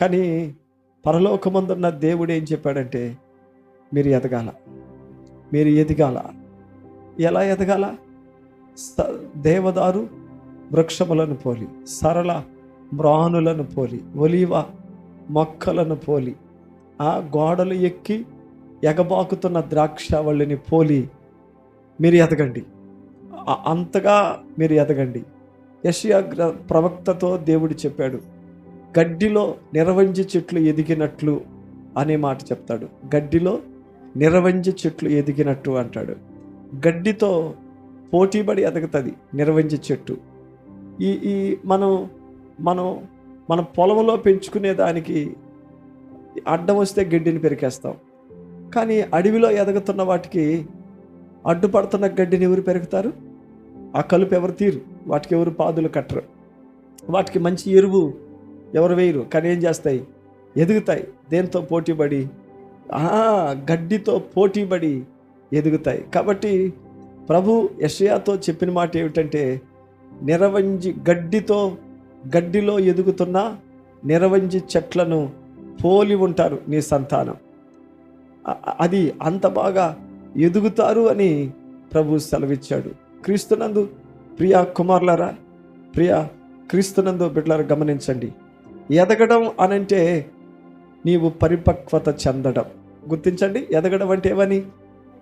కానీ పరలోకమందున్న దేవుడు ఏం చెప్పాడంటే మీరు ఎదగాల మీరు ఎదగాల. ఎలా ఎదగాల? దేవదారు వృక్షములను పోలి సరళ మ్రానులను పోలి ఒలివ మొక్కలను పోలి ఆ గోడలు ఎక్కి ఎగబాకుతున్న ద్రాక్షవల్లిని పోలి మీరు ఎదగండి. అంతగా మీరు ఎదగండి. యషియా ప్రవక్తతో దేవుడు చెప్పాడు గడ్డిలో నిరవంజి చెట్లు ఎదిగినట్లు అనే మాట చెప్తాడు. గడ్డిలో నిరవంజి చెట్లు ఎదిగినట్టు అంటాడు. గడ్డితో పోటీపడి ఎదుగుతుంది నిరవంజి చెట్టు. ఈ ఈ మనం మనం మన పొలంలో పెంచుకునే దానికి అడ్డం వస్తే గడ్డిని పెరికేస్తాం. కానీ అడవిలో ఎదుగుతున్న వాటికి అడ్డుపడుతున్న గడ్డిని ఎవరు పెరుగుతారు? ఆ కలుపు ఎవరు తీరు? వాటికి ఎవరు పాదులు కట్టరు? వాటికి మంచి ఎరువు ఎవరు వేయరు కానీ ఏం చేస్తాయి? ఎదుగుతాయి. దేంతో పోటీపడి? గడ్డితో పోటీపడి ఎదుగుతాయి. కాబట్టి ప్రభు యషయాతో చెప్పిన మాట ఏమిటంటే నిరవంజి గడ్డితో గడ్డిలో ఎదుగుతున్న నిరవంజి చెట్లను పోలి ఉంటారు నీ సంతానం. అది అంత బాగా ఎదుగుతారు అని ప్రభు సెలవిచ్చాడు. క్రీస్తునందు ప్రియా కుమార్లరా ప్రియా క్రీస్తునందు బిడ్డలారా గమనించండి. ఎదగడం అనంటే నీవు పరిపక్వత చెందడం. గుర్తించండి ఎదగడం అంటే ఏమని?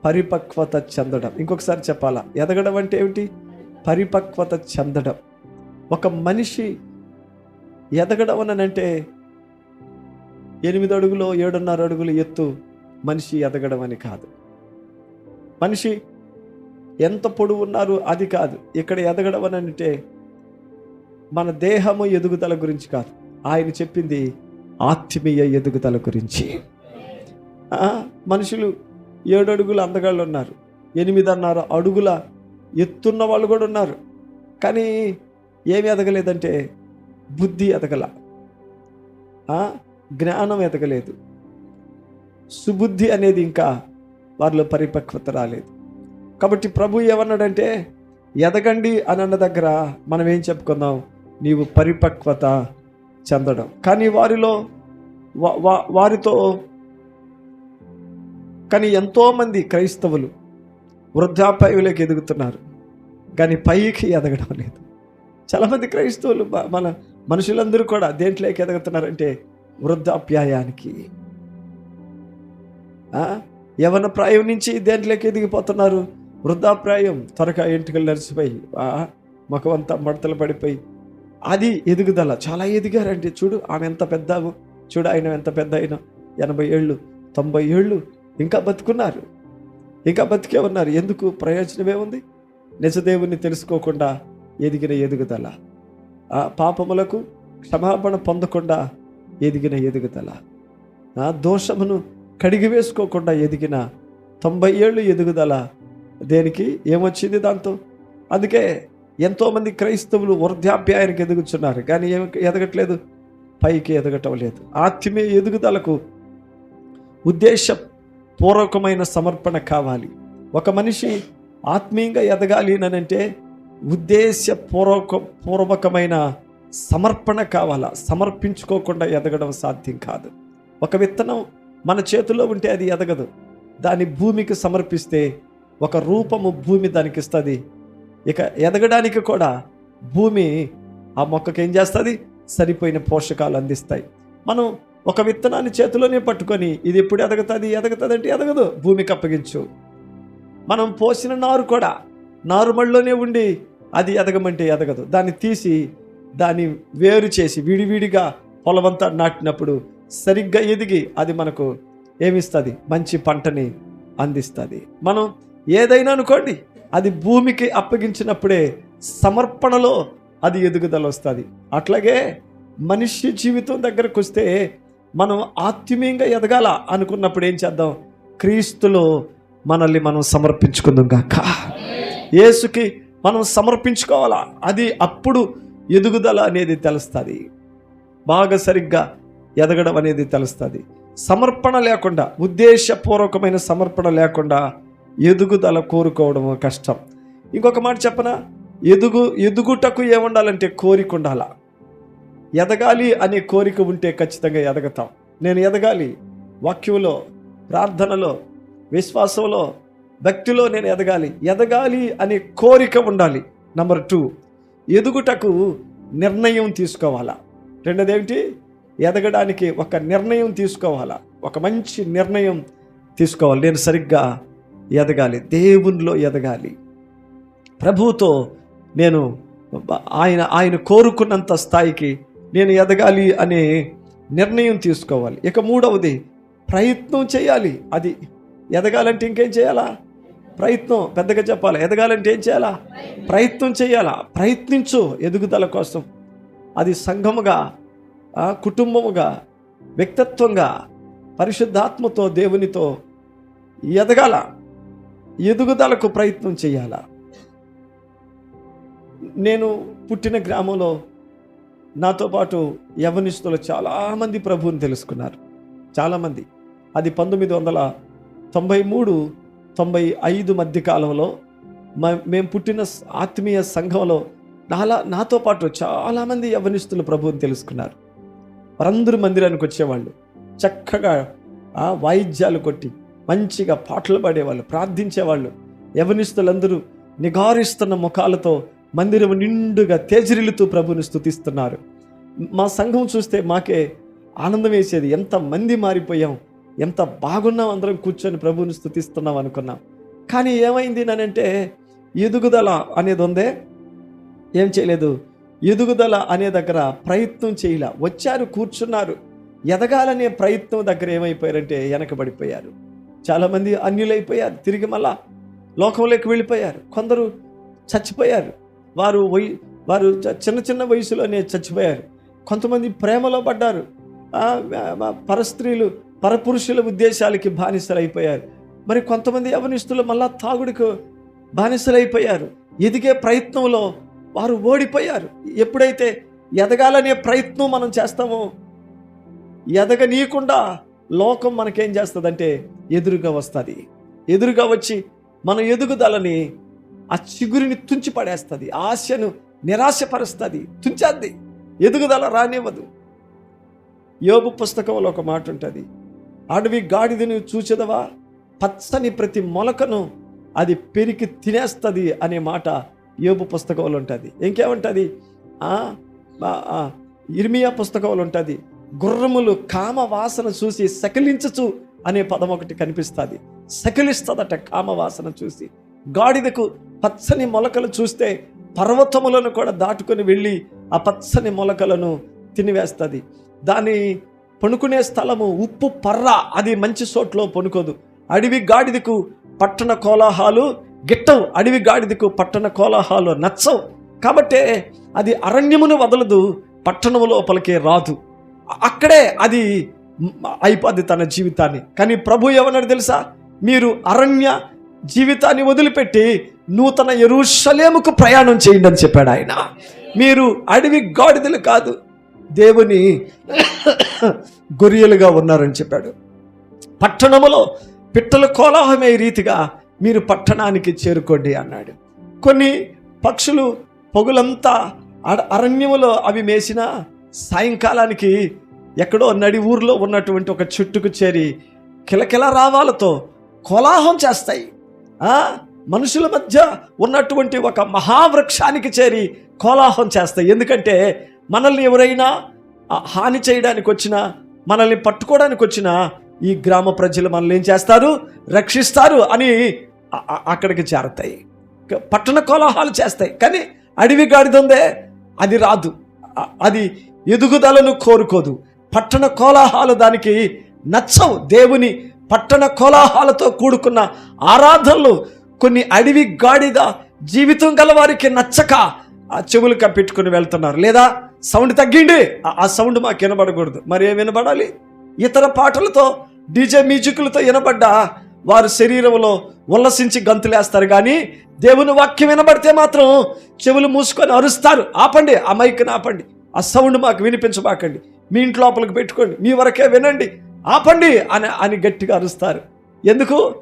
పరిపక్వత చెందడం. ఇంకొకసారి చెప్పాలా? ఎదగడం అంటే ఏమిటి? పరిపక్వత చెందడం. ఒక మనిషి ఎదగడం అనంటే ఎనిమిది అడుగులు ఏడున్నర అడుగులు ఎత్తు మనిషి ఎదగడం అని కాదు. మనిషి ఎంత పొడవు ఉన్నారు అది కాదు. ఇక్కడ ఎదగడం అని అంటే మన దేహము ఎదుగుదల గురించి కాదు. ఆయన చెప్పింది ఆత్మీయ ఎదుగుదల గురించి. మనుషులు ఏడు అడుగులు అందగాళ్ళు ఉన్నారు. ఎనిమిదిన్నర అడుగుల ఎత్తున్న వాళ్ళు కూడా ఉన్నారు. కానీ ఏమి ఎదగలేదంటే బుద్ధి ఎదగల. జ్ఞానం ఎదగలేదు. సుబుద్ధి అనేది ఇంకా వారిలో పరిపక్వత రాలేదు. కాబట్టి ప్రభు ఏమన్నాడంటే ఎదగండి అని అన్న దగ్గర మనం ఏం చెప్పుకుందాం? నీవు పరిపక్వత చెందడం. కానీ వారిలో వా- వారితో కానీ ఎంతోమంది క్రైస్తవులు వృద్ధాప్యాయులకు ఎదుగుతున్నారు. కానీ పైకి ఎదగడం లేదు. చాలామంది క్రైస్తవులు మన మనుషులందరూ కూడా దేంట్లోకి ఎదుగుతున్నారంటే వృద్ధాప్యాయానికి. యవన ప్రాయం నుంచి దేంట్లోకి ఎదిగిపోతున్నారు? వృద్ధాప్రాయం త్వరగా ఎంటుకలు నడిచిపోయి ముఖమంతా ముఖం అంతా మడతలు పడిపోయి అది ఎదుగుదల. చాలా ఎదిగారంటే చూడు ఆమె ఎంత పెద్ద చూడు ఆయన ఎంత పెద్ద అయినా ఎనభై ఏళ్ళు తొంభై ఏళ్ళు ఇంకా బతుకున్నారు. ఇంకా బతికే ఉన్నారు. ఎందుకు? ప్రయోజనమే ఉంది. నిజదేవుని తెలుసుకోకుండా ఎదిగిన ఎదుగుదల. ఆ పాపములకు క్షమాపణ పొందకుండా ఎదిగిన ఎదుగుదల. ఆ దోషమును కడిగి వేసుకోకుండా ఎదిగిన తొంభై ఏళ్ళు ఎదుగుదల దేనికి? ఏమొచ్చింది దాంతో? అందుకే ఎంతోమంది క్రైస్తవులు వృద్ధాప్యాయానికి ఎదుగుతున్నారు కానీ ఏమి ఎదగట్లేదు? పైకి ఎదగటం లేదు ఆత్మీయ ఎదుగుదలకు ఉద్దేశపూర్వకమైన సమర్పణ కావాలి. ఒక మనిషి ఆత్మీయంగా ఎదగాలి అని అంటే ఉద్దేశపూర్వక పూర్వకమైన సమర్పణ కావాలా? సమర్పించుకోకుండా ఎదగడం సాధ్యం కాదు. ఒక విత్తనం మన చేతిలో ఉంటే అది ఎదగదు. దాని భూమికి సమర్పిస్తే ఒక రూపము భూమి దానికి ఇస్తుంది ఇక ఎదగడానికి కూడా భూమి ఆ మొక్కకి ఏం చేస్తుంది? సరిపోయిన పోషకాలు అందిస్తాయి. మనం ఒక విత్తనాన్ని చేతిలోనే పట్టుకొని ఇది ఎప్పుడు ఎదగుతుంది? ఎదగుతుంది అంటే ఎదగదు. భూమికి అప్పగించు. మనం పోసిన నారు కూడా నారుమడిలోనే ఉండి అది ఎదగమంటే ఎదగదు. దాన్ని తీసి దాన్ని వేరు చేసి విడివిడిగా పొలమంతా నాటినప్పుడు సరిగ్గా ఎదిగి అది మనకు ఏమిస్తుంది? మంచి పంటని అందిస్తుంది. మనం ఏదైనా అనుకోండి అది భూమికి అప్పగించినప్పుడే సమర్పణలో అది ఎదుగుదల వస్తుంది. అట్లాగే మనిషి జీవితం దగ్గరకు వస్తే మనం ఆత్మీయంగా ఎదగాల అనుకున్నప్పుడు ఏం చేద్దాం? క్రీస్తులో మనల్ని మనం సమర్పించుకుందాం కాక యేసుకి మనం సమర్పించుకోవాలా? అది అప్పుడు ఎదుగుదల అనేది తెలుస్తుంది. బాగా సరిగ్గా ఎదగడం అనేది తెలుస్తుంది. సమర్పణ లేకుండా ఉద్దేశపూర్వకమైన సమర్పణ లేకుండా ఎదుగుదల కోరుకోవడం కష్టం. ఇంకొక మాట చెప్పనా? ఎదుగు ఎదుగుటకు ఏముండాలంటే కోరిక ఉండాలా? ఎదగాలి అనే కోరిక ఉంటే ఖచ్చితంగా ఎదగతాం. నేను ఎదగాలి. వాక్యంలో ప్రార్థనలో విశ్వాసంలో భక్తిలో నేను ఎదగాలి. ఎదగాలి అనే కోరిక ఉండాలి. నంబర్ టూ ఎదుగుటకు నిర్ణయం తీసుకోవాలా? రెండోది ఏమిటి ఎదగడానికి ఒక నిర్ణయం తీసుకోవాలా? ఒక మంచి నిర్ణయం తీసుకోవాలి. నేను సరిగ్గా ఎదగాలి. దేవునిలో ఎదగాలి. ప్రభువుతో నేను ఆయన ఆయన కోరుకున్నంత స్థాయికి నేను ఎదగాలి అనే నిర్ణయం తీసుకోవాలి. ఇక మూడవది ప్రయత్నం చేయాలి. అది ఎదగాలంటే ఇంకేం చేయాలా? ప్రయత్నం పెద్దగా చెప్పాలి? ఎదగాలంటే ఏం చేయాలా? ప్రయత్నం చేయాలా? ప్రయత్నించు ఎదుగుదల కోసం. అది సంఘముగా కుటుంబముగా వ్యక్తిత్వంగా పరిశుద్ధాత్మతో దేవునితో ఎదగాల. ఎదుగుదలకు ప్రయత్నం చేయాలా? నేను పుట్టిన గ్రామంలో నాతో పాటు యవనిస్తులు చాలామంది ప్రభువుని తెలుసుకున్నారు. చాలామంది. అది పంతొమ్మిది వందల తొంభై మూడు తొంభై ఐదు మధ్య కాలంలో మ- మేము పుట్టిన ఆత్మీయ సంఘంలో నాలా నాతో పాటు చాలామంది యవనిస్తులు ప్రభువుని తెలుసుకున్నారు. వారందరూ మందిరానికి వచ్చేవాళ్ళు. చక్కగా వాయిద్యాలు కొట్టి మంచిగా పాటలు పాడేవాళ్ళు ప్రార్థించేవాళ్ళు. యవనిస్తులందరూ నిగారిస్తున్న ముఖాలతో మందిరం నిండుగా తేజరిల్లుతూ ప్రభుని స్థుతిస్తున్నారు మా సంఘం చూస్తే మాకే ఆనందం వేసేది ఎంత మంది మారిపోయాం ఎంత బాగున్నాం అందరం కూర్చొని ప్రభుని స్థుతిస్తున్నాం అనుకున్నాం. కానీ ఏమైంది అంటే ఎదుగుదల అనేది ఉందే ఏం చేయలేదు. ఎదుగుదల అనే దగ్గర ప్రయత్నం చేయలే. వచ్చారు కూర్చున్నారు. ఎదగాలనే ప్రయత్నం దగ్గర ఏమైపోయారంటే వెనకబడిపోయారు. చాలామంది అన్యులైపోయారు. తిరిగి మళ్ళా లోకంలోకి వెళ్ళిపోయారు. కొందరు చచ్చిపోయారు. వారు వై వారు చ- చిన్న చిన్న వయసులోనే చచ్చిపోయారు. కొంతమంది ప్రేమలో పడ్డారు. పరస్త్రీలు పరపురుషుల ఉద్దేశాలకి బానిసలైపోయారు. మరి కొంతమంది యవనిస్తులు మళ్ళా తాగుడికి బానిసలైపోయారు. ఎదిగే ప్రయత్నంలో వారు ఓడిపోయారు. ఎప్పుడైతే ఎదగాలనే ప్రయత్నం మనం చేస్తామో ఎదగనీయకుండా లోకం మనకేం చేస్తుందంటే ఎదురుగా వస్తుంది. ఎదురుగా వచ్చి మన ఎదుగుదలని ఆ చిగురిని తుంచి పడేస్తుంది. ఆశను నిరాశపరుస్తుంది. తుంచేద్ది. ఎదుగుదల రానివ్వదు. యోగు పుస్తకంలో ఒక మాట ఉంటుంది. అడవి గాడిదని చూచెదవా? పచ్చని ప్రతి మొలకను అది పెరికి తినేస్తుంది అనే మాట యోబు పుస్తకంలో ఉంటుంది. ఇంకేముంటుంది? ఇర్మియా పుస్తకంలో ఉంటుంది. గుర్రములు కామ వాసన చూసి సకిలించచ్చు అనే పదం ఒకటి కనిపిస్తుంది. సకిలిస్తుందట కామవాసన చూసి. గాడిదకు పచ్చని మొలకలు చూస్తే పర్వతములను కూడా దాటుకొని వెళ్ళి ఆ పచ్చని మొలకలను తినివేస్తుంది. దాని పనుకునే స్థలము ఉప్పు పర్ర అది మంచి చోట్లో పనుకోదు. అడవి గాడిదకు పట్టణ కోలాహాలు గిట్టవు. అడవి గాడిదకు పట్టణ కోలాహాలు నచ్చవు. కాబట్టే అది అరణ్యమును వదలదు పట్టణము లోపలికే రాదు. అక్కడే అది అయిపోద్ది తన జీవితాన్ని. కానీ ప్రభు ఏమన్నాడు తెలుసా? మీరు అరణ్య జీవితాన్ని వదిలిపెట్టి నూతన ఎరుషలేముకు ప్రయాణం చేయండి అని చెప్పాడు ఆయన. మీరు అడవి గాడిదలు కాదు దేవుని గొర్రెలుగా ఉన్నారని చెప్పాడు. పట్టణములో పిట్టల కోలాహమే రీతిగా మీరు పట్టణానికి చేరుకోండి అన్నాడు. కొన్ని పక్షులు పొగులంతా అరణ్యములో అవి మేసిన సాయంకాలానికి ఎక్కడో నడి ఊర్లో ఉన్నటువంటి ఒక చెట్టుకు చేరి కిలకిల రావాలతో కోలాహం చేస్తాయి. మనుషుల మధ్య ఉన్నటువంటి ఒక మహావృక్షానికి చేరి కోలాహం చేస్తాయి. ఎందుకంటే మనల్ని ఎవరైనా హాని చేయడానికి వచ్చినా మనల్ని పట్టుకోవడానికి వచ్చినా ఈ గ్రామ ప్రజలు మనల్ని ఏం చేస్తారు? రక్షిస్తారు అని అక్కడికి చేరతాయి. పట్టణ కోలాహాలు చేస్తాయి. కానీ అడవి గాడిదుందే అది రాదు. అది ఎదుగుదలను కోరుకోదు. పట్టణ కోలాహాలు దానికి నచ్చవు. దేవుని పట్టణ కోలాహాలతో కూడుకున్న ఆరాధనలు కొన్ని అడవి గాడిద జీవితం గల వారికి నచ్చక ఆ చెవులు కప్పెట్టుకుని వెళ్తున్నారు. లేదా సౌండ్ తగ్గిండి. ఆ- ఆ సౌండ్ మాకు వినబడకూడదు. మరి ఏం వినబడాలి? ఇతర పాటలతో డీజే మ్యూజిక్లతో వినబడ్డా వారు శరీరంలో ఉల్లసించి గంతులేస్తారు. కానీ దేవుని వాక్యం వినబడితే మాత్రం చెవులు మూసుకొని అరుస్తారు. ఆపండి. ఆ మైక్ని ఆపండి. ఆ సౌండ్ మాకు వినిపించబాకండి. మీ ఇంటి లోపలికి పెట్టుకోండి మీ వరకే వినండి ఆపండి అని అని గట్టిగా అరుస్తారు. ఎందుకు?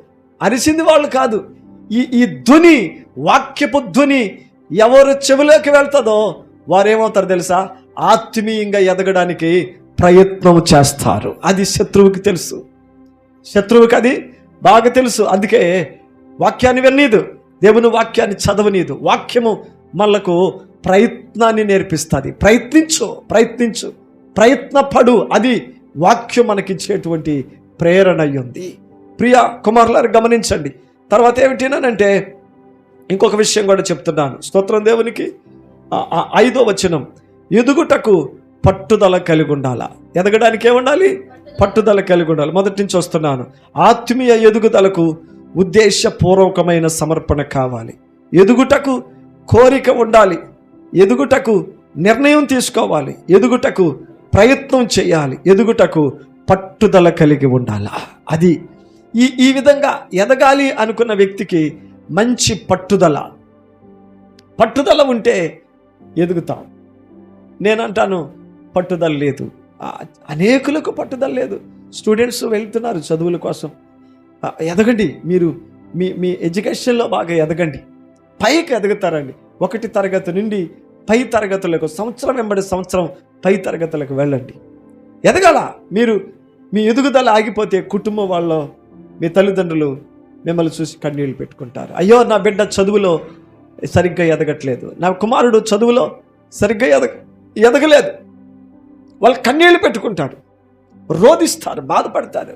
అరిసింది వాళ్ళు కాదు. ఈ ఈ ధ్వని వాక్యపు ధ్వని ఎవరు చెవిలోకి వెళ్తుందో వారేమవుతారు తెలుసా? ఆత్మీయంగా ఎదగడానికి ప్రయత్నం చేస్తారు. అది శత్రువుకి తెలుసు. శత్రువుకి అది బాగా తెలుసు. అందుకే వాక్యాన్ని విననీదు. దేవుని వాక్యాన్ని చదవనీదు. వాక్యము మళ్ళకు ప్రయత్నాన్ని నేర్పిస్తుంది. ప్రయత్నించు ప్రయత్నించు. ప్రయత్నపడు. అది వాక్యం మనకిచ్చేటువంటి ప్రేరణ ఉంది ప్రియ కుమారులారు గమనించండి. తర్వాత ఏమిటినంటే ఇంకొక విషయం కూడా చెప్తున్నాను. స్తోత్రం దేవునికి. ఐదో వచనం. ఎదుగుటకు పట్టుదల కలిగి ఉండాలా ఎదగడానికి ఏముండాలి? పట్టుదల కలిగి ఉండాలి మొదటి నుంచి వస్తున్నాను. ఆత్మీయ ఎదుగుదలకు ఉద్దేశపూర్వకమైన సమర్పణ కావాలి. ఎదుగుటకు కోరిక ఉండాలి. ఎదుగుటకు నిర్ణయం తీసుకోవాలి. ఎదుగుటకు ప్రయత్నం చేయాలి. ఎదుగుటకు పట్టుదల కలిగి ఉండాలా. అది ఈ ఈ విధంగా ఎదగాలి అనుకున్న వ్యక్తికి మంచి పట్టుదల. పట్టుదల ఉంటే ఎదుగుతాం. నేనంటాను పట్టుదల లేదు. అనేకులకు పట్టుదల లేదు. స్టూడెంట్స్ వెళ్తున్నారు చదువుల కోసం. ఎదగండి. మీరు మీ మీ ఎడ్యుకేషన్లో బాగా ఎదగండి. పైకి ఎదుగుతారండి. ఒకటి తరగతి నుండి పై తరగతులకు సంవత్సరం వెంబడి సంవత్సరం పై తరగతులకు వెళ్ళండి. ఎదగాల? మీరు మీ ఎదుగుదల ఆగిపోతే కుటుంబం వాళ్ళు మీ తల్లిదండ్రులు మిమ్మల్ని చూసి కన్నీళ్ళు పెట్టుకుంటారు. అయ్యో నా బిడ్డ చదువులో సరిగ్గా ఎదగట్లేదు. నా కుమారుడు చదువులో సరిగ్గా ఎదగ ఎదగలేదు. వాళ్ళు కన్నీళ్ళు పెట్టుకుంటారు. రోధిస్తారు బాధపడతారు.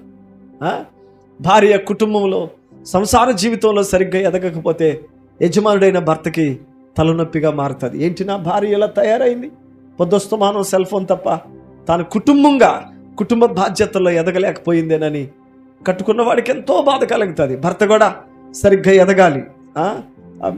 భార్య కుటుంబంలో సంసార జీవితంలో సరిగ్గా ఎదగకపోతే యజమానుడైన భర్తకి తలనొప్పిగా మారుతుంది. ఏంటి నా భార్య ఎలా తయారైంది? పొద్దుస్తమానం సెల్ ఫోన్ తప్ప తాను కుటుంబంగా కుటుంబ బాధ్యతల్లో ఎదగలేకపోయిందేనని కట్టుకున్న వాడికి ఎంతో బాధ కలుగుతుంది. భర్త కూడా సరిగ్గా ఎదగాలి.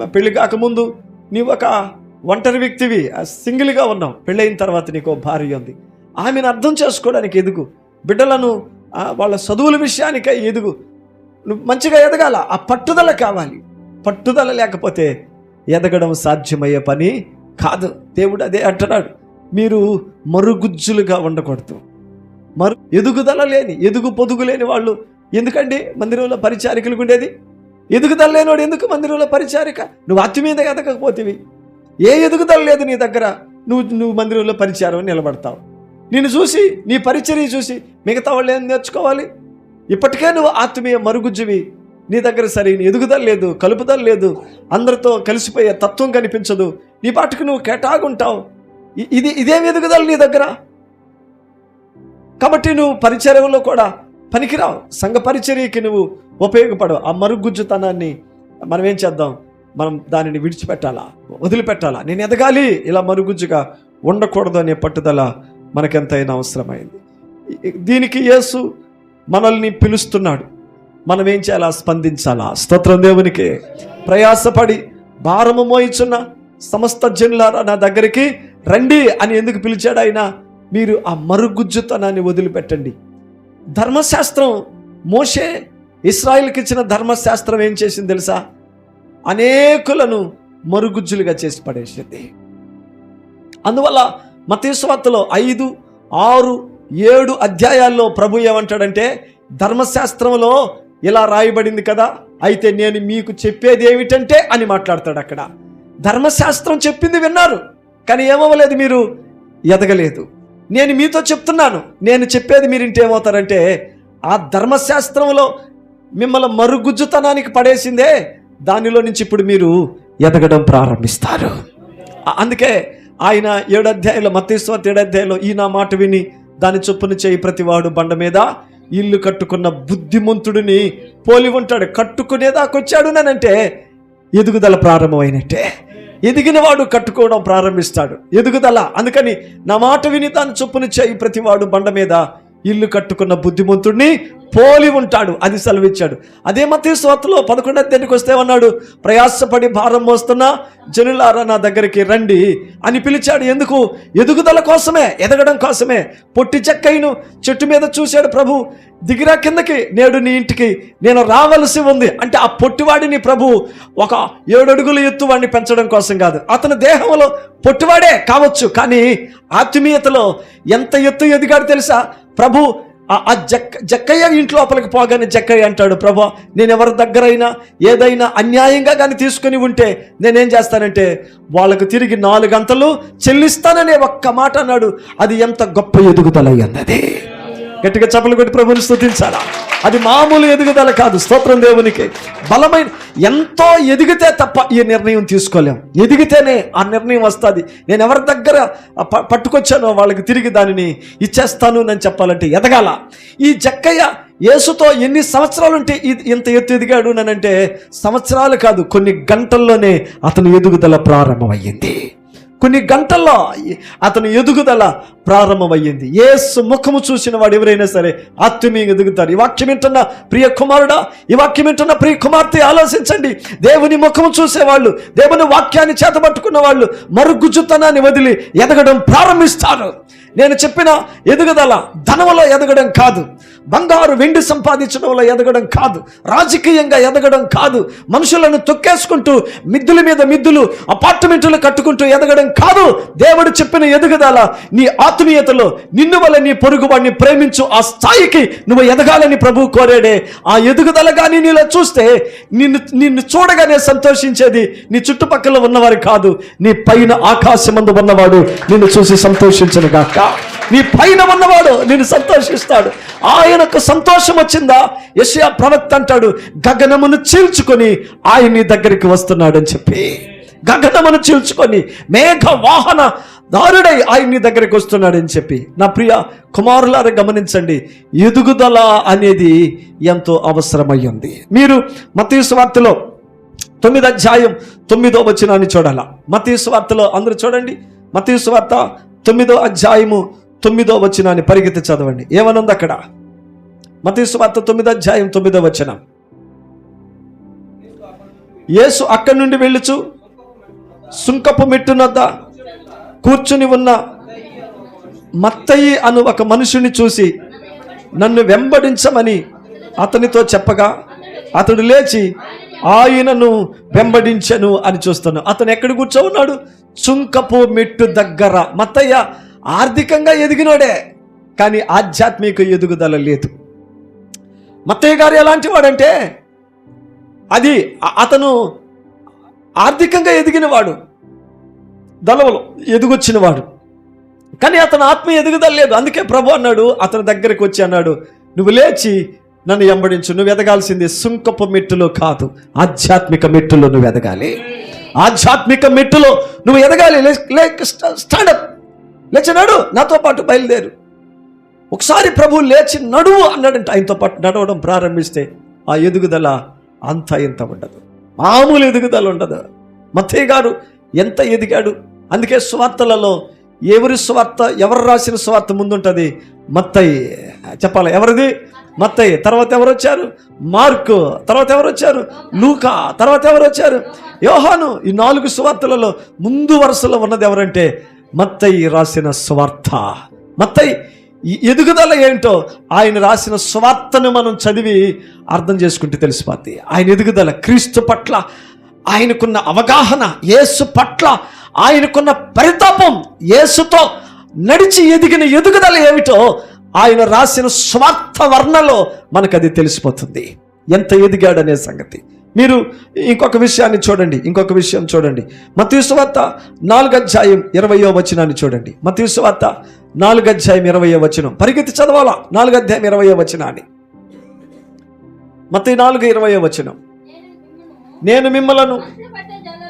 పెళ్ళి కాకముందు నీవు ఒక ఒంటరి వ్యక్తివి సింగిల్గా ఉన్నావు. పెళ్ళైన తర్వాత నీకు ఓ భార్య ఉంది. ఆమెను అర్థం చేసుకోవడానికి ఎదుగు. బిడ్డలను వాళ్ళ చదువుల విషయానికై ఎదుగు. నువ్వు మంచిగా ఎదగాల. ఆ పట్టుదల కావాలి. పట్టుదల లేకపోతే ఎదగడం సాధ్యమయ్యే పని కాదు. దేవుడు అదే అంటున్నాడు. మీరు మరుగుజ్జులుగా ఉండకూడదు. మరు ఎదుగుదల లేని ఎదుగు పొదుగు లేని వాళ్ళు ఎందుకండి? మందిరంలో పరిచారికలకు ఉండేది? ఎదుగుదల లేనివాడు ఎందుకు మందిరంలో పరిచారిక? నువ్వు అతి మీద ఎదగకపోతేవి. ఏ ఎదుగుదల లేదు నీ దగ్గర? నువ్వు నువ్వు మందిరంలో పరిచారం నిలబడతావు. నిన్ను చూసి నీ పరిచర్య చూసి మిగతా వాళ్ళు ఏం నేర్చుకోవాలి? ఇప్పటికే నువ్వు ఆత్మీయ మరుగుజ్జువి. నీ దగ్గర సరైన ఎదుగుదల లేదు కలుపుదల లేదు. అందరితో కలిసిపోయే తత్వం కనిపించదు. నీ పాటకు నువ్వు కేటాగుంటావు. ఇ- ఇది ఇదేం ఎదుగుదల నీ దగ్గర? కాబట్టి నువ్వు పరిచర్యలో కూడా పనికిరావు. సంఘ పరిచర్యకి నువ్వు ఉపయోగపడవు. ఆ మరుగుజ్జుతనాన్ని మనం ఏం చేద్దాం? మనం దానిని విడిచిపెట్టాలా? వదిలిపెట్టాలా? నేను ఎదగాలి. ఇలా మరుగుజ్జుగా ఉండకూడదు అనే పట్టుదల మనకెంతైనా అవసరమైంది. దీనికి యేసు మనల్ని పిలుస్తున్నాడు. మనం ఏం చేయాలా? స్పందించాలా? స్తోత్రం దేవునికి. ప్రయాసపడి భారము మోయిచున్న సమస్త జనులారా నా దగ్గరికి రండి అని ఎందుకు పిలిచాడు ఆయన? మీరు ఆ మరుగుజ్జుతనాన్ని వదిలిపెట్టండి. ధర్మశాస్త్రం మోషే ఇస్రాయిల్కి ఇచ్చిన ధర్మశాస్త్రం ఏం చేసింది తెలుసా? అనేకులను మరుగుజ్జులుగా చేసి పడేసింది. అందువల్ల మతీశ్వార్తలో ఐదు ఆరు ఏడు అధ్యాయాల్లో ప్రభు ఏమంటాడంటే ధర్మశాస్త్రంలో ఇలా రాయబడింది కదా? అయితే నేను మీకు చెప్పేది ఏమిటంటే అని మాట్లాడతాడు అక్కడ. ధర్మశాస్త్రం చెప్పింది విన్నారు కానీ ఏమవ్వలేదు మీరు? ఎదగలేదు. నేను మీతో చెప్తున్నాను నేను చెప్పేది మీరు ఇంటి ఏమవుతారంటే ఆ ధర్మశాస్త్రంలో మిమ్మల్ని మరుగుజ్జుతనానికి పడేసిందే దానిలో నుంచి ఇప్పుడు మీరు ఎదగడం ప్రారంభిస్తారు. అందుకే ఆయన ఏడాధ్యాయులు అధ్యాయంలో మత్తీశ్వర్ ఏడు ఈ నా మాట విని దాని చొప్పున చేయి ప్రతివాడు బండ మీద ఇల్లు కట్టుకున్న బుద్ధిమంతుడిని పోలి ఉంటాడు కట్టుకునేదాకొచ్చాడు నానంటే ఎదుగుదల ప్రారంభమైనట్టే. ఎదిగిన వాడు కట్టుకోవడం ప్రారంభిస్తాడు ఎదుగుదల. అందుకని నా మాట విని దాని చొప్పున చేయి ప్రతివాడు బండ మీద ఇల్లు కట్టుకున్న బుద్ధిమంతుడిని పోలి ఉంటాడు అది సెలవిచ్చాడు. అదే మత స్వాతలో పదకొండో తేదీకి వస్తే అన్నాడు ప్రయాసపడి భారం మోస్తున్నా జనులారా నా దగ్గరికి రండి అని పిలిచాడు. ఎందుకు? ఎదుగుదల కోసమే ఎదగడం కోసమే. పొట్టి చెక్కైను చెట్టు మీద చూశాడు ప్రభు. దిగిరా కిందకి నేడు నీ ఇంటికి. నేను రావలసి ఉంది. అంటే ఆ పొట్టివాడిని ప్రభు ఒక ఏడు అడుగుల ఎత్తు వాడిని పెంచడం కోసం కాదు. అతని దేహంలో పొట్టివాడే కావచ్చు కానీ ఆత్మీయతలో ఎంత ఎత్తు ఎదిగాడు తెలుసా? ప్రభు ఆ- జక్క జక్కయ్య ఇంట్లో లోపలికి పోగానే జక్కయ్య అంటాడు ప్రభా నేను ఎవరి దగ్గరైనా ఏదైనా అన్యాయంగా కానీ తీసుకుని ఉంటే నేనేం చేస్తానంటే వాళ్ళకు తిరిగి నాలుగు గంటలు చెల్లిస్తాననే ఒక్క మాట అన్నాడు. అది ఎంత గొప్ప ఎదుగుదల అన్నది గట్టిగా చప్పలు కొట్టి ప్రభుని స్థుతించాలా అది మామూలు ఎదుగుదల కాదు స్తోత్రం దేవునికి. బలమైన ఎంతో ఎదిగితే తప్ప ఈ నిర్ణయం తీసుకోలేం. ఎదిగితేనే ఆ నిర్ణయం వస్తుంది. నేను ఎవరి దగ్గర ప- పట్టుకొచ్చానో వాళ్ళకి తిరిగి దానిని ఇచ్చేస్తాను అని చెప్పాలంటే ఎదగాల. ఈ జక్కయ్య యేసుతో ఎన్ని సంవత్సరాలు ఉంటే ఇంత ఎత్తు ఎదిగాడు అంటే సంవత్సరాలు కాదు కొన్ని గంటల్లోనే అతని ఎదుగుదల ప్రారంభమయ్యింది. కొన్ని గంటల్లో అతను ఎదుగుదల ప్రారంభమయ్యింది. ఏసు ముఖము చూసిన వాడు ఎవరైనా సరే ఆత్మీయంగా ఎదుగుతారు ఈ వాక్యం వింటున్న ప్రియ కుమారుడా ఈ వాక్యం వింటున్న ప్రియ కుమార్తె ఆలోచించండి. దేవుని ముఖము చూసేవాళ్ళు దేవుని వాక్యాన్ని చేతబట్టుకున్న వాళ్ళు మరుగుజ్జుతనాన్ని వదిలి ఎదగడం ప్రారంభిస్తారు. నేను చెప్పిన ఎదుగుదల ధనములో ఎదగడం కాదు. బంగారు వెండి సంపాదించడంలో ఎదగడం కాదు. రాజకీయంగా ఎదగడం కాదు. మనుషులను తొక్కేసుకుంటూ మిద్దుల మీద మిద్దులు అపార్ట్మెంట్లు కట్టుకుంటూ ఎదగడం కాదు. దేవుడు చెప్పిన ఎదుగుదల నీ ఆత్మీయతలో నిన్ను వల్ల నీ పొరుగువాడిని ప్రేమించు ఆ స్థాయికి నువ్వు ఎదగాలని ప్రభు కోరాడే. ఆ ఎదుగుదల కానీ నీలో చూస్తే నిన్ను నిన్ను చూడగానే సంతోషించేది నీ చుట్టుపక్కల ఉన్నవారు కాదు. నీ పైన ఆకాశమందు ఉన్నవాడు నిన్ను చూసి సంతోషించను కాక నీ పైన ఉన్నవాడు నేను సంతోషిస్తాడు. ఆయనకు సంతోషం వచ్చిందా? యశయా ప్రవక్త అంటాడు గగనమును చీల్చుకొని ఆయన నీ దగ్గరికి వస్తున్నాడని చెప్పి. గగనమును చీల్చుకొని మేఘ వాహన దారుడై ఆయన నీ దగ్గరికి వస్తున్నాడని చెప్పి. నా ప్రియ కుమారులారా గమనించండి ఎదుగుదల అనేది ఎంతో అవసరమయ్యింది. మీరు మతీశ్వార్తలో తొమ్మిది అధ్యాయం తొమ్మిదో వచ్చినాన్ని చూడాల? మతీ వార్తలో అందరూ చూడండి. మతీ వార్త తొమ్మిదో అధ్యాయము తొమ్మిదో వచనాన్ని పరిగెత్తి చదవండి. ఏమనుంది అక్కడ? మతీశ్వార్త తొమ్మిదో అధ్యాయం తొమ్మిదో వచనం. యేసు అక్కడి నుండి వెళ్ళుచు సుంకపు మెట్టునొద్ద కూర్చుని ఉన్న మత్తయి అను ఒక మనుషుని చూసి నన్ను వెంబడించమని అతనితో చెప్పగా అతడు లేచి ఆయనను వెంబడించను అని చూస్తాను. అతను ఎక్కడ కూర్చో ఉన్నాడు? చుంకపు మెట్టు దగ్గర. మత్తయ్య ఆర్థికంగా ఎదిగినోడే కానీ ఆధ్యాత్మిక ఎదుగుదల లేదు. మత్తయ్య గారు ఎలాంటి వాడంటే అది అతను ఆర్థికంగా ఎదిగినవాడు దళవలు ఎదుగొచ్చినవాడు. కానీ అతను ఆత్మ ఎదుగుదల లేదు. అందుకే ప్రభు అన్నాడు అతని దగ్గరికి వచ్చి అన్నాడు నువ్వు లేచి నన్ను ఎంబడించు. నువ్వు ఎదగాల్సింది సుంకపు మెట్టులో కాదు ఆధ్యాత్మిక మెట్టులో నువ్వు ఎదగాలి. ఆధ్యాత్మిక మెట్టులో నువ్వు ఎదగాలి. లేక్ స్టాండప్. లేచినాడు నాతో పాటు బయలుదేరు. ఒకసారి ప్రభు లేచి నడువు అన్నాడంటే ఆయనతో పాటు నడవడం ప్రారంభిస్తే ఆ ఎదుగుదల అంత ఇంత ఉండదు. మామూలు ఎదుగుదల ఉండదు. మత్తయ్య గారు ఎంత ఎదిగాడు? అందుకే స్వార్థలలో ఎవరి స్వార్థ ఎవరు రాసిన స్వార్థ ముందుంటుంది? మత్తయ్య చెప్పాలి ఎవరిది? మత్తయ్య తర్వాత ఎవరు వచ్చారు? మార్కు. తర్వాత ఎవరు వచ్చారు? లూకా. తర్వాత ఎవరు వచ్చారు? యోహాను. ఈ నాలుగు స్వార్థలలో ముందు వరుసలో ఉన్నది ఎవరంటే మత్తయి రాసిన స్వార్థ మత్తయి ఎదుగుదల ఏంటో ఆయన రాసిన స్వార్థను మనం చదివి అర్థం చేసుకుంటే తెలిసిపోద్ది. ఆయన ఎదుగుదల క్రీస్తు పట్ల ఆయనకున్న అవగాహన యేసు పట్ల ఆయనకున్న పరితాపం యేసుతో నడిచి ఎదిగిన ఎదుగుదల ఏమిటో ఆయన రాసిన స్వార్థ వర్ణలో మనకు అది తెలిసిపోతుంది. ఎంత ఎదిగాడనే సంగతి. మీరు ఇంకొక విషయాన్ని చూడండి ఇంకొక విషయం చూడండి. మతీసువార్త నాలుగు అధ్యాయం ఇరవయో వచనాన్ని చూడండి. మతీసువార్త నాలుగు అధ్యాయం ఇరవయో వచనం. పరిగెత్తి చదవాలా? నాలుగు అధ్యాయం ఇరవయో వచనాన్ని. మత నాలుగు ఇరవయో వచనం. నేను మిమ్మలను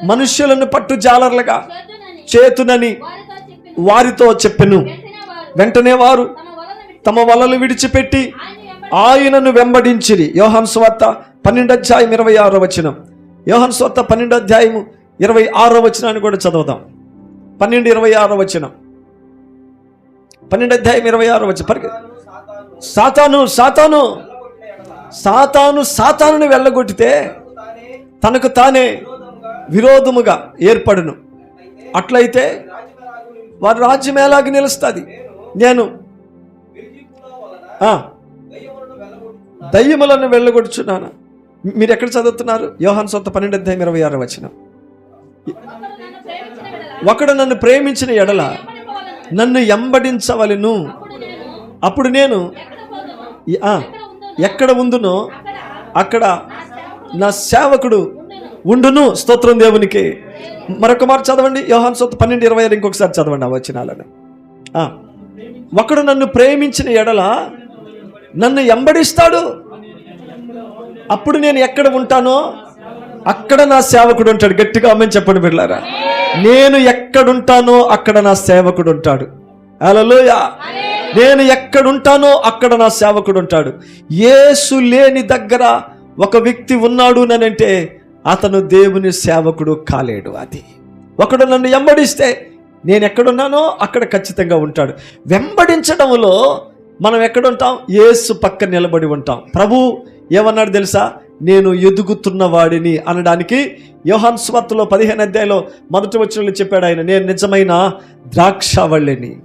మనుష్యులను పట్టు జాలర్లుగా చేతునని వారితో చెప్పెను. వెంటనే వారు తమ వలలు విడిచిపెట్టి ఆయనను వెంబడించిరి. యోహన్ స్వార్త పన్నెండు అధ్యాయం ఇరవై ఆరో వచనం. యోహన్ స్వార్త పన్నెండు అధ్యాయము ఇరవై ఆరో వచనాన్ని కూడా చదువుదాం. పన్నెండు ఇరవై ఆరో వచనం. పన్నెండు అధ్యాయం ఇరవై ఆరో వచ్చిన పరిగె సాతాను సాతాను సాతాను సాతానుని వెళ్ళగొట్టితే తనకు తానే విరోధముగా ఏర్పడును. అట్లయితే వారి రాజ్యం ఎలాగ నిలుస్తుంది? నేను దయ్యములను వెళ్ళగొడుచున్నాను. మీరు ఎక్కడ చదువుతున్నారు? యోహాన్ సొంత పన్నెండు అధ్యాయం ఇరవై ఆరు వచ్చిన ఒకడు నన్ను ప్రేమించిన ఎడల నన్ను ఎంబడించవలెను. అప్పుడు నేను ఎక్కడ ఉందునో అక్కడ నా సేవకుడు ఉండును. స్తోత్రం దేవునికి. మరొక మారు చదవండి. యోహాన్ సొంత పన్నెండు ఇరవై ఆరు ఇంకొకసారి చదవండి ఆ వచనాలను. ఒకడు నన్ను ప్రేమించిన ఎడల నన్ను ఎంబడిస్తాడు. అప్పుడు నేను ఎక్కడ ఉంటానో అక్కడ నా సేవకుడు ఉంటాడు. గట్టిగా అమ్మని చెప్పండి బిడ్డారా నేను ఎక్కడుంటానో అక్కడ నా సేవకుడు ఉంటాడు. అలలోయ నేను ఎక్కడుంటానో అక్కడ నా సేవకుడు ఉంటాడు. యేసు లేని దగ్గర ఒక వ్యక్తి ఉన్నాడు అంటే అతను దేవుని సేవకుడు కాలేడు అది. ఒకడు నన్ను వెంబడిస్తే నేను ఎక్కడున్నానో అక్కడ ఖచ్చితంగా ఉంటాడు. వెంబడించడంలో మనం ఎక్కడుంటాం? యేసు పక్క నిలబడి ఉంటాం. ప్రభు ఏమన్నాడు తెలుసా? నేను ఎదుగుతున్న వాడిని అనడానికి యోహాన్ స్వార్తలో పదిహేను అధ్యాయంలో మొదటి వచ్చిన చెప్పాడు ఆయన నేను నిజమైన ద్రాక్షవళ్ళిని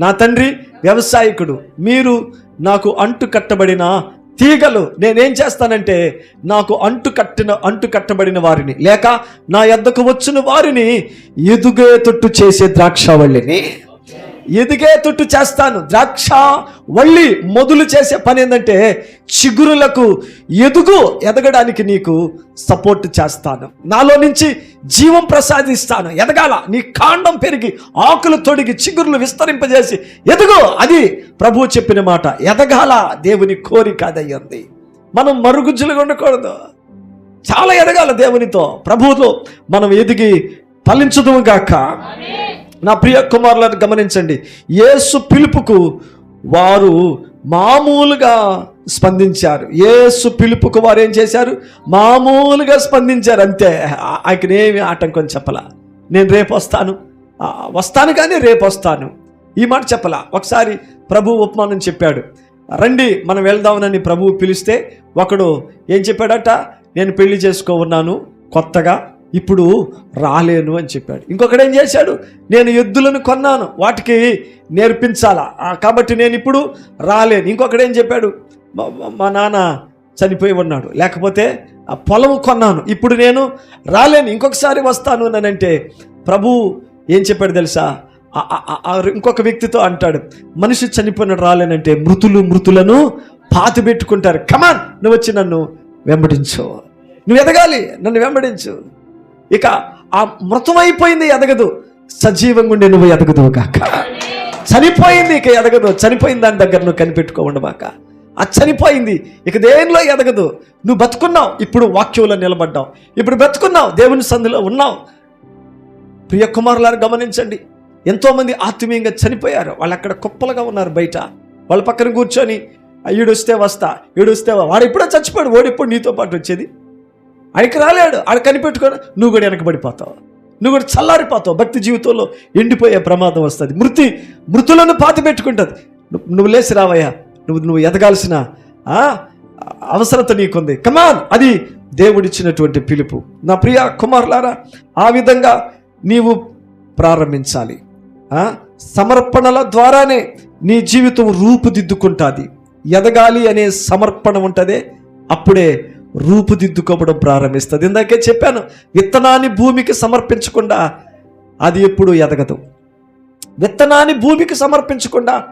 నా తండ్రి వ్యవసాయకుడు మీరు నాకు అంటు కట్టబడిన తీగలు నేనేం చేస్తానంటే నాకు అంటు కట్టిన అంటు కట్టబడిన వారిని. లేక నా ఎద్దకు వచ్చిన వారిని ఎదుగే తొట్టు చేసే ద్రాక్షవళ్ళిని ఎదిగే తుట్టు చేస్తాను. ద్రాక్ష వళ్ళి మొదలు చేసే పని ఏంటంటే చిగురులకు ఎదుగు ఎదగడానికి నీకు సపోర్ట్ చేస్తాను. నాలో నుంచి జీవం ప్రసాదిస్తాను. ఎదగాల. నీ కాండం పెరిగి ఆకులు తొడిగి చిగురులు విస్తరింపజేసి ఎదుగు. అది ప్రభువు చెప్పిన మాట. ఎదగాల. దేవుని కోరిక అదయ్యింది మనం మరుగుజ్జులుగా ఉండకూడదు. చాలా ఎదగాల దేవునితో. ప్రభువుతో మనం ఎదిగి ఫలించుదుము గాక. నా ప్రియ కుమారులను గమనించండి. యేసు పిలుపుకు వారు మామూలుగా స్పందించారు. యేసు పిలుపుకు వారు ఏం చేశారు? మామూలుగా స్పందించారు. అంతే. ఆ- ఆటంకం చెప్పలా? నేను రేపు వస్తాను. వస్తాను కానీ రేపు వస్తాను. ఈ మాట చెప్పలా? ఒకసారి ప్రభు ఉపమానం చెప్పాడు. రండి మనం వెళ్దామనని ప్రభువు పిలిస్తే ఒకడు ఏం చెప్పాడట? నేను పెళ్ళి చేసుకో ఉన్నాను కొత్తగా. ఇప్పుడు రాలేను అని చెప్పాడు. ఇంకొకడు ఏం చేశాడు? నేను ఎద్దులను కొన్నాను వాటికి నేర్పించాలా? కాబట్టి నేను ఇప్పుడు రాలేను. ఇంకొకడు ఏం చెప్పాడు? మా- నాన్న చనిపోయి ఉన్నాడు. లేకపోతే ఆ పొలం కొన్నాను ఇప్పుడు నేను రాలేను ఇంకొకసారి వస్తాను అని అంటే ప్రభు ఏం చెప్పాడు తెలుసా? ఆ- ఇంకొక వ్యక్తితో అంటాడు మనిషి చనిపోయినాడు రాలేనంటే మృతులు మృతులను పాతి పెట్టుకుంటారు. కమాన్! నువ్వు వచ్చి నన్ను వెంబడించు. నువ్వు ఎదగాలి నన్ను వెంబడించు. ఇక ఆ మృతమైపోయింది ఎదగదు. సజీవంగా ఉండే నువ్వు ఎదగదు కాక. చనిపోయింది ఇక ఎదగదు. చనిపోయిన దాని దగ్గర నువ్వు కనిపెట్టుకో ఆ చనిపోయింది ఇక దేనిలో ఎదగదు. నువ్వు బతుకున్నావు ఇప్పుడు వాక్యంలో నిలబడ్డావు. ఇప్పుడు బతుకున్నావు దేవుని సందులో ఉన్నావు. ప్రియ కుమారులారు గమనించండి. ఎంతోమంది ఆత్మీయంగా చనిపోయారు. వాళ్ళు అక్కడ కుప్పలుగా ఉన్నారు బయట. వాళ్ళ పక్కన కూర్చొని ఈడొస్తే వస్తా ఈడొస్తే వాడు ఎప్పుడో చచ్చిపోయాడు వాడు ఎప్పుడు నీతో పాటు వచ్చేది. ఆయనకి రాలేడు. ఆడ కనిపెట్టుకొని నువ్వు కూడా వెనకబడిపోతావు. నువ్వు కూడా చల్లారిపోతావు. భక్తి జీవితంలో ఎండిపోయే ప్రమాదం వస్తుంది. మృతి మృతులను పాతి పెట్టుకుంటుంది. నువ్వు లేచి రావయ్యా. నువ్వు నువ్వు ఎదగాల్సిన అవసరత నీకుంది. కమాన్ అది దేవుడిచ్చినటువంటి పిలుపు. నా ప్రియ కుమారులారా ఆ విధంగా నీవు ప్రారంభించాలి. సమర్పణల ద్వారానే నీ జీవితం రూపుదిద్దుకుంటుంది. ఎదగాలి అనే సమర్పణ ఉంటుందే. అప్పుడే రూపుదిద్దుకోవడం ప్రారంభిస్తుంది. ఇందాకే చెప్పాను విత్తనాన్ని భూమికి సమర్పించకుండా అది ఎప్పుడు ఎదగదు. విత్తనాన్ని భూమికి సమర్పించకుండా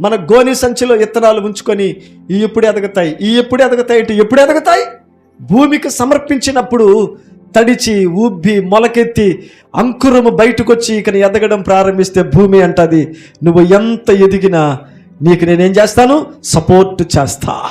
మన గోని సంచిలో విత్తనాలు ఉంచుకొని ఈ ఎప్పుడు ఎదగతాయి ఈ ఎప్పుడు ఎదగతాయి అంటే ఎప్పుడు ఎదగతాయి? భూమికి సమర్పించినప్పుడు తడిచి ఉబ్బి మొలకెత్తి అంకురము బయటకు వచ్చి ఎదగడం ప్రారంభిస్తే భూమి అంటది. నువ్వు ఎంత ఎదిగినా నీకు నేనేం చేస్తాను? సపోర్ట్ చేస్తా.